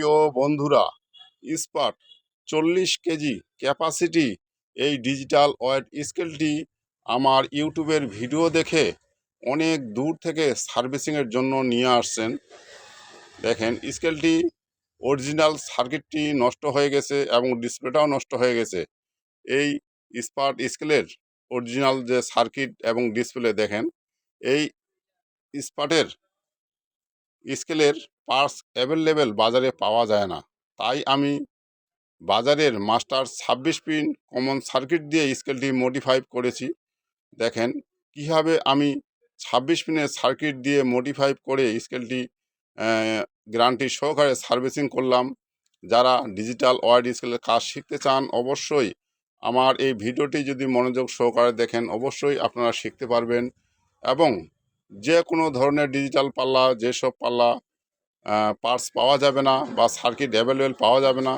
প্রিয় বন্ধুরা, ইস্পাত চল্লিশ কেজি ক্যাপাসিটি এই ডিজিটাল ওয়েট স্কেলটি আমার ইউটিউবের ভিডিও দেখে অনেক দূর থেকে সার্ভিসিংয়ের জন্য নিয়ে আসছেন। দেখেন, স্কেলটি অরিজিনাল সার্কিটটি নষ্ট হয়ে গেছে এবং ডিসপ্লেটাও নষ্ট হয়ে গেছে। এই স্পার্ট স্কেলের অরিজিনাল যে সার্কিট এবং ডিসপ্লে দেখেন, এই স্পার্টের স্কেলের পার্টস অ্যাভেলেবেল বাজারে পাওয়া যায় না। তাই আমি বাজারের মাস্টার ছাব্বিশ পিন কমন সার্কিট দিয়ে স্কেলটি মডিফাই করেছি। দেখেন, কীভাবে আমি ছাব্বিশ পিনের সার্কিট দিয়ে মডিফাই করে স্কেলটি গ্যারান্টি সহকারে সার্ভিসিং করলাম। যারা ডিজিটাল ওয়ার্ড স্কেলের কাজ শিখতে চান, অবশ্যই আমার এই ভিডিওটি যদি মনোযোগ সহকারে দেখেন, অবশ্যই আপনারা শিখতে পারবেন। এবং যে কোনো ধরনের ডিজিটাল পাল্লা যেসব পাল্লা পার্টস পাওয়া যাবে না বা সার্কিট অ্যাভেলেবেল পাওয়া যাবে না,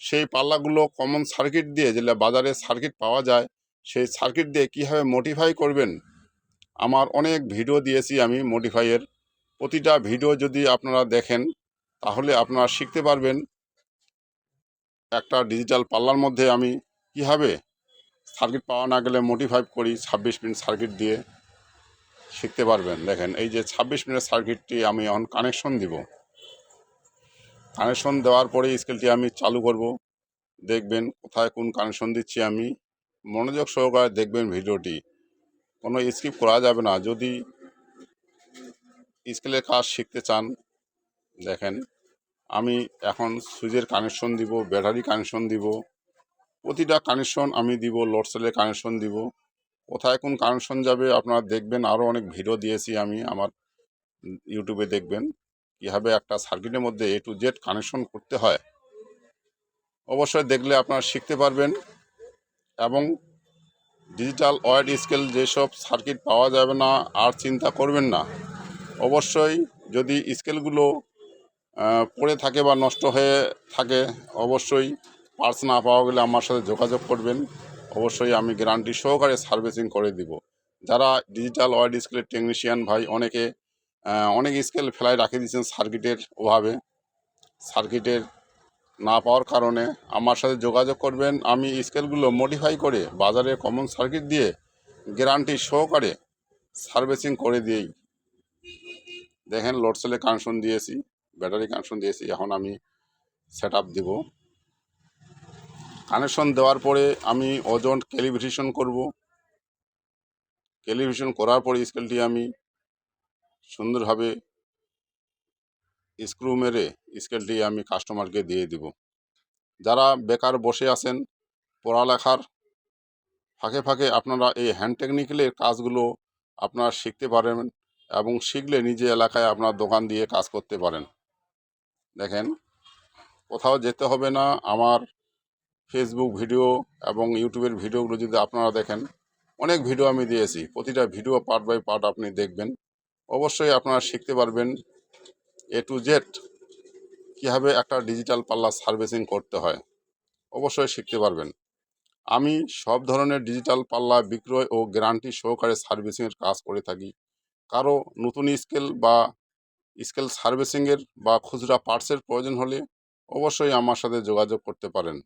সেই পাল্লাগুলো কমন সার্কিট দিয়ে যেগুলো বাজারে সার্কিট পাওয়া যায়, সেই সার্কিট দিয়ে কীভাবে মডিফাই করবেন? আমার অনেক ভিডিও দিয়েছি আমি মডিফাইয়ের প্রতিটা ভিডিও যদি আপনারা দেখেন, তাহলে আপনারা শিখতে পারবেন একটা ডিজিটাল পাল্লার মধ্যে আমি কীভাবে সার্কিট পাওয়া না গেলে মডিফাই করি ছাব্বিশ পিন সার্কিট দিয়ে। শিখতে পারবেন। দেখেন, এই যে ছাব্বিশ মিনিটের সার্কিটটি আমি এখন কানেকশন দিব। কানেকশন দেওয়ার পরে স্কেলটি আমি চালু করব। দেখবেন কোথায় কোন কানেকশন দিচ্ছি আমি। মনোযোগ সহকারে দেখবেন ভিডিওটি। কোনো স্কিপ করা যাবে না। যদি স্কেলের কাজ শিখতে চান, দেখেন, আমি এখন সুইচের কানেকশন দিব, ব্যাটারি কানেকশন দিব। প্রতিটা কানেকশন আমি দিব লোড সেলের কানেকশন দিব। কোথায় কোন কানেকশন যাবে আপনারা দেখবেন আরও অনেক ভিডিও দিয়েছি আমি আমার ইউটিউবে দেখবেন, কীভাবে একটা সার্কিটের মধ্যে এ টু জেড কানেকশন করতে হয়। অবশ্যই দেখলে আপনারা শিখতে পারবেন এবং ডিজিটাল ওয়াইড স্কেল যেসব সার্কিট পাওয়া যাবে না, আর চিন্তা করবেন না। অবশ্যই যদি স্কেলগুলো পড়ে থাকে বা নষ্ট হয়ে থাকে, অবশ্যই পার্স না পাওয়া গেলে আমার সাথে যোগাযোগ করবেন। অবশ্যই আমি গ্যারান্টি সহকারে সার্ভিসিং করে দিব। যারা ডিজিটাল ওয়াইড স্কেলের টেকনিশিয়ান ভাই, অনেকে অনেক স্কেল ফেলায় রাখে দিয়েছেন সার্কিটের অভাবে। সার্কিটের না পাওয়ার কারণে আমার সাথে যোগাযোগ করবেন। আমি স্কেলগুলো মডিফাই করে বাজারে কমন সার্কিট দিয়ে গ্যারান্টি সহকারে সার্ভিসিং করে দিই দেখেন লোডসেলে কানেকশন দিয়েছি ব্যাটারি কানেকশন দিয়েছি, এখন আমি সেট আপ দেবো। কানেকশন দেওয়ার পরে আমি ওজন ক্যালিব্রেশন করব। ক্যালিব্রেশন করার পরে স্কেলটি আমি সুন্দরভাবে স্ক্রু মেরে স্কেলটি আমি কাস্টমারকে দিয়ে দিব। যারা বেকার বসে আছেন, পড়ালেখার ফাঁকে ফাঁকে আপনারা এই হ্যান্ড টেকনিক্যালের কাজগুলো আপনারা শিখতে পারেন এবং শিখলে নিজে এলাকায় আপনার দোকান দিয়ে কাজ করতে পারেন। দেখেন, কোথাও যেতে হবে না, আমার ফেসবুক ভিডিও এবং ইউটিউবের ভিডিওগুলো যদি আপনারা দেখেন, অনেক ভিডিও আমি দিয়েছি। প্রতিটা ভিডিও পার্ট বাই পার্ট আপনি দেখবেন। অবশ্যই আপনারা শিখতে পারবেন এ টু জেড কীভাবে একটা ডিজিটাল পাল্লা সার্ভিসিং করতে হয়। অবশ্যই শিখতে পারবেন। আমি সব ধরনের ডিজিটাল পাল্লা বিক্রয় ও গ্যারান্টি সহকারে সার্ভিসিংয়ের কাজ করে থাকি। কারও নতুন স্কেল বা স্কেল সার্ভিসিংয়ের বা খুচরা পার্টসের প্রয়োজন হলে অবশ্যই আমার সাথে যোগাযোগ করতে পারেন।